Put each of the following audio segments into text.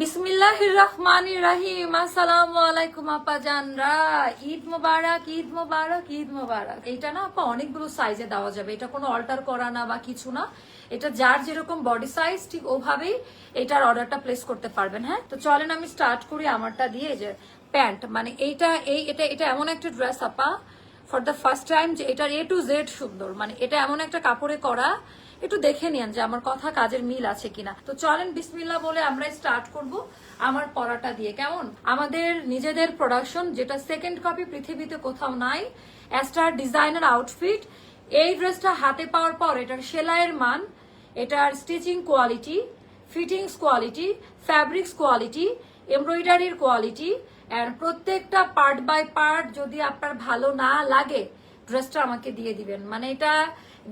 বিসমিল্লাহ রহমান রাহিম। আসসালামু আলাইকুম আপা জানরা। ঈদ মোবারক ঈদ মোবারক ঈদ মোবারক। এটা না আপা অনেকগুলো সাইজে দেওয়া যাবে। এটা কোনো অল্টার করা না বা কিছু না। এটা যার যেরকম বডি সাইজ ঠিক ওভাবেই এটার অর্ডারটা প্লেস করতে পারবেন হ্যাঁ? তো চলেন আমি স্টার্ট করি আমারটা দিয়ে যে প্যান্ট মানে এইটা, এই, এটা এটা এমন একটা ড্রেস আপা ফর দ্য ফার্স্ট টাইম যে এটার এ টু জেড সুন্দর। মানে এটা এমন একটা কাপড়ে করা, একটু দেখে নিন যে আমার কথা কাজের মিল আছে কিনা। তো চলেন বিসমিল্লা বলে আমরা স্টার্ট করব আমার পড়াটা দিয়ে। কেমন? আমাদের নিজেদের প্রোডাকশন যেটা সেকেন্ড কপি পৃথিবীতে কোথাও নাই। অ্যাস্টার ডিজাইনার আউটফিট এই ড্রেসটা হাতে পাওয়ার পর এটার সেলাইয়ের মান, এটার stitching quality fittings quality fabrics quality এমব্রয়ডারির quality and প্রত্যেকটা পার্ট বাই পার্ট যদি আপনার ভালো না লাগে ড্রেসটা আমাকে দিয়ে দিবেন। মানে এটা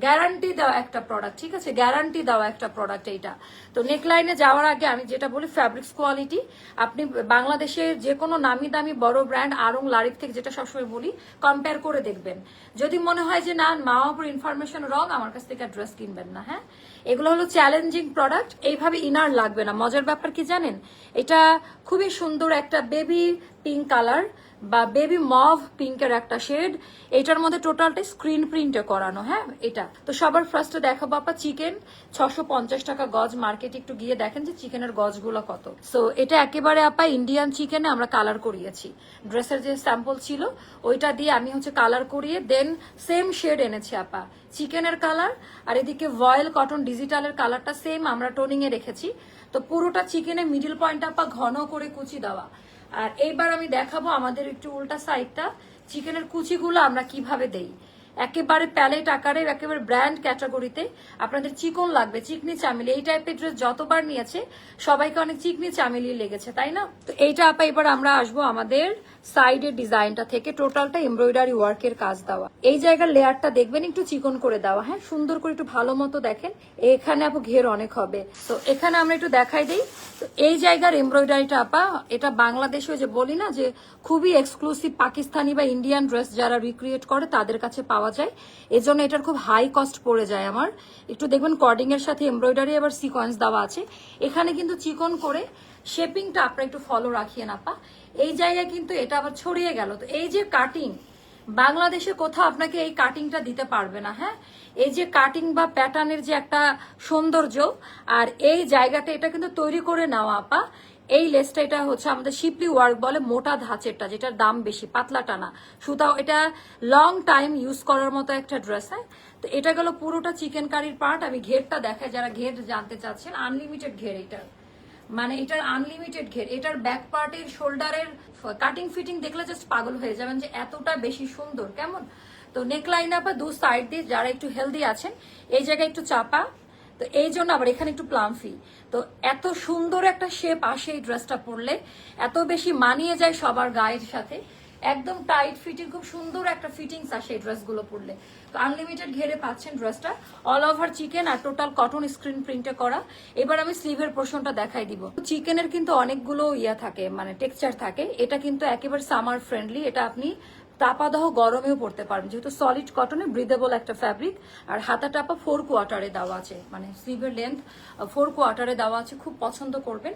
গ্যারান্টি দেওয়া একটা প্রোডাক্ট ঠিক আছে? গ্যারান্টি দেওয়া একটা প্রোডাক্ট এইটা। তো নেকলাইনে যাওয়ার আগে আমি যেটা বলি ফ্যাব্রিক্স কোয়ালিটি আপনি বাংলাদেশের যে কোনো নামি দামি বড় ব্র্যান্ড আরং লারিক থেকে যেটা সবসময় বলি কম্পেয়ার করে দেখবেন। যদি মনে হয় যে, না মাওয়াপুর ইনফরমেশন রং আমার কাছ থেকে ড্রেস কিনবেন না। হ্যাঁ? এগুলো হলো চ্যালেঞ্জিং প্রোডাক্ট এইভাবে ইনার লাগবে না। মজার ব্যাপার কি জানেন? এটা খুবই সুন্দর একটা বেবি পিঙ্ক কালার বা বেবি মভ পিঙ্কের একটা শেড এটার মধ্যে টোটালটা স্ক্রিন প্রিন্টে করানো হ্যাঁ? এটা। তো সবার ফার্স্টে দেখাবো আপা চিকেন ছশো পঞ্চাশ টাকা গজ মার্কেটে একটু গিয়ে দেখেন যে চিকেনের গজগুলো কত। সো এটা একেবারে আপা ইন্ডিয়ান চিকেনে আমরা কালার করিয়েছি। ড্রেসের যে স্যাম্পল ছিল, ওইটা দিয়ে আমি হচ্ছে কালার করিয়ে দেন সেম শেড এনেছি আপা। চিকেনের কালার আর এদিকে ভয়েল কটন ডিজিটালের কালারটা সেম আমরা টোনিং এ রেখেছি। তো পুরোটা চিকেনের মিডিল পয়েন্টটা আপা ঘন করে কুচি দেওয়া। আর এইবার আমি দেখাবো আমাদের একটু উল্টা সাইডটা চিকেনের কুচিগুলো আমরা কীভাবে দেই? একেবারে প্যালেট আকারে একেবারে ব্র্যান্ড ক্যাটাগরিতে আপনাদের চিকন লাগবে, চিকনি চামেলি। এই টাইপের ড্রেস যতবার নিয়েছে, সবাইকে অনেক চিকনি চামেলি লেগেছে, তাই না? তো এইটা আপা, এবার আমরা আসব আমাদের সাইডের ডিজাইনটা থেকে টোটালটা এমব্রয়ডারি ওয়ার্কের কাজ দেওয়া। এই জায়গার লেয়ারটা দেখবেন একটু চিকন করে দেওয়া হ্যাঁ? সুন্দর করে একটু ভালো মতো দেখেন। এখানে আপু ঘের অনেক হবে। তো এখানে আমরা একটু দেখাই দিই। তো এই জায়গার এমব্রয়ডারিটা আপা, এটা বাংলাদেশে যে বলি না যে খুবই এক্সক্লুসিভ পাকিস্তানি বা ইন্ডিয়ান ড্রেস যারা রিক্রিয়েট করে, তাদের কাছে পাওয়া যায়। এজন্য এটার খুব হাই কস্ট পড়ে যায় আমার। একটু দেখবেন কর্ডিং এর সাথে এমব্রয়ডারি আবার সিকোয়েন্স দেওয়া আছে। এখানে কিন্তু চিকন করে শেপিংটা আপনারা একটু ফলো রাখিয়ে না পা এই জায়গায় কিন্তু এটা আবার ছড়িয়ে গেল। তো এই যে কাটিং বাংলাদেশে কোথাও আপনাকে এই কাটিংটা দিতে পারবে না হ্যাঁ? এই যে কাটিং বা প্যাটার্নের যে একটা সৌন্দর্য, আর এই জায়গাটা এটা কিন্তু তৈরি করে নেওয়া, আপা। এই লেসটা এটা হচ্ছে আমাদের শিপলি ওয়ার্ক বলে মোটা ধাঁচেরটা, যেটার দাম বেশি, পাতলাটা না। সুতাও এটা লং টাইম ইউজ করার মতো একটা ড্রেস হ্যাঁ? তো এটা গেল পুরোটা চিকেন কারির পার্ট আমি ঘেরটা দেখাই, যারা ঘের জানতে চাচ্ছেন আনলিমিটেড ঘের এটার মানে এটার আনলিমিটেড ঘের, এটার ব্যাক পার্টের শোল্ডারের কাটিং ফিটিং দেখলে জাস্ট পাগল হয়ে যাবেন যে এতটা বেশি সুন্দর, কেমন? তো নেকলাইন আপা দু সাইড দিয়ে যারা একটু হেলদি আছেন, এই জায়গায় একটু চাপা। তো এই জন্য আবার এখানে একটু প্লামফি তো এত সুন্দর একটা শেপ আসে এই ড্রেসটা পরলে, এত বেশি মানিয়ে যায় সবার গায়ের সাথে। একদম টাইট ফিটিং খুব সুন্দর একটা ফিটিংস আসে এই ড্রেসগুলো পরলে। তো আনলিমিটেড ঘেরে পাচ্ছেন ড্রেসটা অল ওভার চিকেন আর টোটাল কটন স্ক্রিন প্রিন্টে করা। এবার আমি স্লিভের পোর্শনটা দেখাই দিব। চিকেনের কিন্তু অনেকগুলো ইয়া থাকে মানে টেক্সচার থাকে। এটা কিন্তু একেবারে সামার ফ্রেন্ডলি এটা আপনি তাপাদাহ গরমেও পড়তে পারবেন যেহেতু সলিড কটনে ব্রিদেবল একটা ফ্যাব্রিক আর হাতা টাপা ফোর কোয়ার্টারে দেওয়া আছে। মানে স্লিভের লেন্থ ফোর কোয়ার্টারে দেওয়া আছে, খুব পছন্দ করবেন।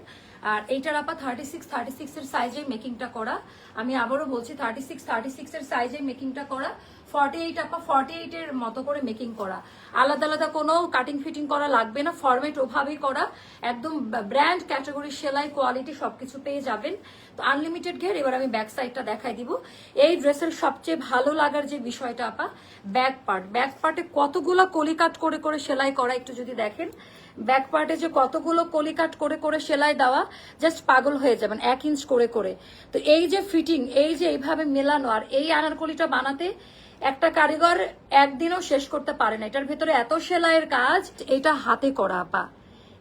আর এইটার আপা থার্টি সিক্স থার্টি সিক্সের সাইজে মেকিংটা করা। আমি আবারও বলছি থার্টি সিক্স থার্টি সিক্সের সাইজে মেকিংটা করা। ফর্টি এইট আপা ফর্টি এইট এর মতো করে মেকিং করা। আলাদা আলাদা কোনো কাটিং ফিটিং করা লাগবে না ফরমেট ওভাবেই করা। একদম ব্র্যান্ড ক্যাটাগরি সেলাই কোয়ালিটি সবকিছু পেয়ে যাবেন। তো আনলিমিটেড ঘের, এবার আমি ব্যাক সাইডটা দেখাই দিব। এই ড্রেসের সবচেয়ে ভালো লাগার যে বিষয়টা আপা ব্যাক পার্ট ব্যাক পার্টে কতগুলো কলিকাট করে করে সেলাই করা একটু যদি দেখেন ব্যাক পার্টে যে কতগুলো কলিকাট করে করে সেলাই দেওয়া জাস্ট পাগল হয়ে যাবেন, এক ইঞ্চ করে করে। তো এই যে ফিটিং এই যে এইভাবে মেলানো, আর এই আনারকলিটা বানাতে একটা কারিগর একদিনও শেষ করতে পারে না। এটার ভেতরে এত সেলাইয়ের কাজ, এটা হাতে করা, আপা।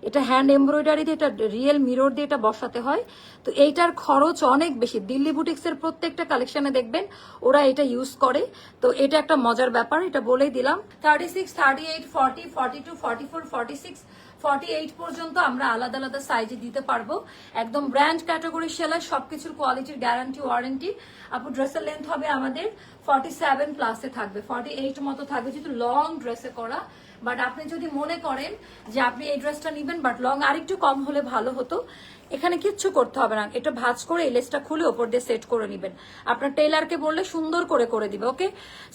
এটা হ্যান্ড এমব্রয়ডারি দিয়ে, এটা রিয়েল মিরর দিয়ে এটা বসাতে হয়। তো এইটার খরচ অনেক বেশি। দিল্লি বুটিক্সের প্রত্যেকটা কালেকশনে দেখবেন, ওরা এটা ইউজ করে। তো এটা একটা মজার ব্যাপার, এটা বলেই দিলাম। Thirty six thirty eight forty forty two forty four forty six forty eight পর্যন্ত আমরা আলাদা আলাদা সাইজে দিতে পারব। একদম ব্র্যান্ড ক্যাটাগরি সেলাই, সবকিছুর কোয়ালিটির গ্যারান্টি ওয়ারেন্টি আপু ড্রেসের লেন্থ হবে আমাদের ফর্টি সেভেন প্লাসে থাকবে। ফর্টি এইট মতো থাকবে যেহেতু লং ড্রেসে করা। বাট আপনি যদি মনে করেন যে আপনি এই ড্রেসটা নেবেন বাট লং আরেকটু কম হলে ভালো হতো। এখানে কিচ্ছু করতে হবে না। এটা ভাজ করে এই লেসটা খুলে ওপর দিয়ে সেট করে নেবেন। আপনার টেলারকে বললে সুন্দর করে করে দিবে ওকে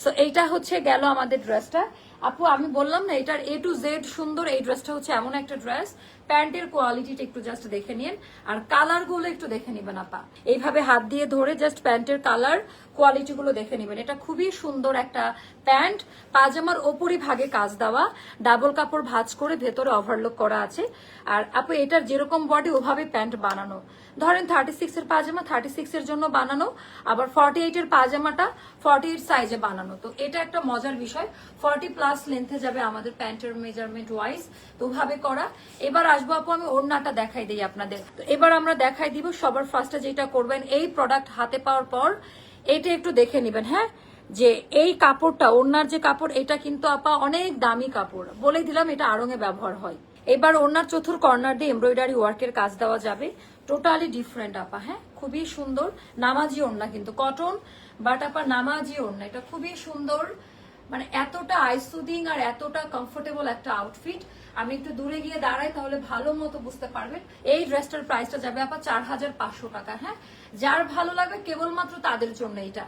সো এইটা হচ্ছে গেল আমাদের ড্রেসটা। আপু, আমি বললাম না, এটার এ টু জেড সুন্দর, এই ড্রেসটা হচ্ছে এমন একটা ড্রেস। প্যান্টের কোয়ালিটিটা একটু জাস্ট দেখে নিন। আর কালারগুলো একটু দেখে নিবেন, আপা। এইভাবে হাত দিয়ে ধরে জাস্ট প্যান্টের কালার কোয়ালিটি গুলো দেখে নিবেন। এটা খুবই সুন্দর একটা প্যান্ট, পাজামার ওপরই ভাগে কাজ দেওয়া, ডাবল কাপড় ভাজ করে ভেতরে ওভারলোক করা আছে। আর আপু, এটার যেরকম বডি ওভাবে প্যান্ট বানানো। ধরেন থার্টি সিক্স এর পাজামা থার্টি সিক্স এর জন্য বানানো, আবার ফর্টি এইট এর পাজামাটা ফর্টি এইট সাইজে বানানো। তো এটা একটা মজার বিষয়। ফর্টি প্লাস লেন্থে যাবে আমাদের প্যান্টের মেজারমেন্ট ওয়াইজ তো ওভাবে করা। এবার আসব আপু, আমি ওড়নাটা দেখাই দিই আপনাদের। তো এবার আমরা দেখাই দিব সবার ফার্স্টে যেটা করবেন, এই প্রোডাক্ট হাতে পাওয়ার পর, এটা একটু দেখে নেবেন হ্যাঁ? যে এই কাপড়টা, ওড়নার যে কাপড়, এটা কিন্তু আপা অনেক দামি কাপড়। বলে দিলাম, এটা আড়ঙে ব্যবহার হয়। এবার ওড়নার চতুর কর্নার দিয়ে এমব্রয়ডারি ওয়ার্কের কাজ দেওয়া যাবে। টোটালি ডিফারেন্ট আপা হ্যাঁ? খুবই সুন্দর। নামাজি ওড়না কিন্তু কটন বাট আপা, নামাজি ওড়না। এটা খুবই সুন্দর। মানে এতটা আইসুদিং আর এতটা কমফোর্টেবল একটা আউটফিট আমি একটু দূরে গিয়ে দাঁড়াই, তাহলে ভালো মতো বুঝতে পারবেন। এই ড্রেসটার প্রাইসটা যাবে, আপা, চার হাজার পাঁচশো টাকা হ্যাঁ? যার ভালো লাগবে, কেবলমাত্র তাদের জন্য এটা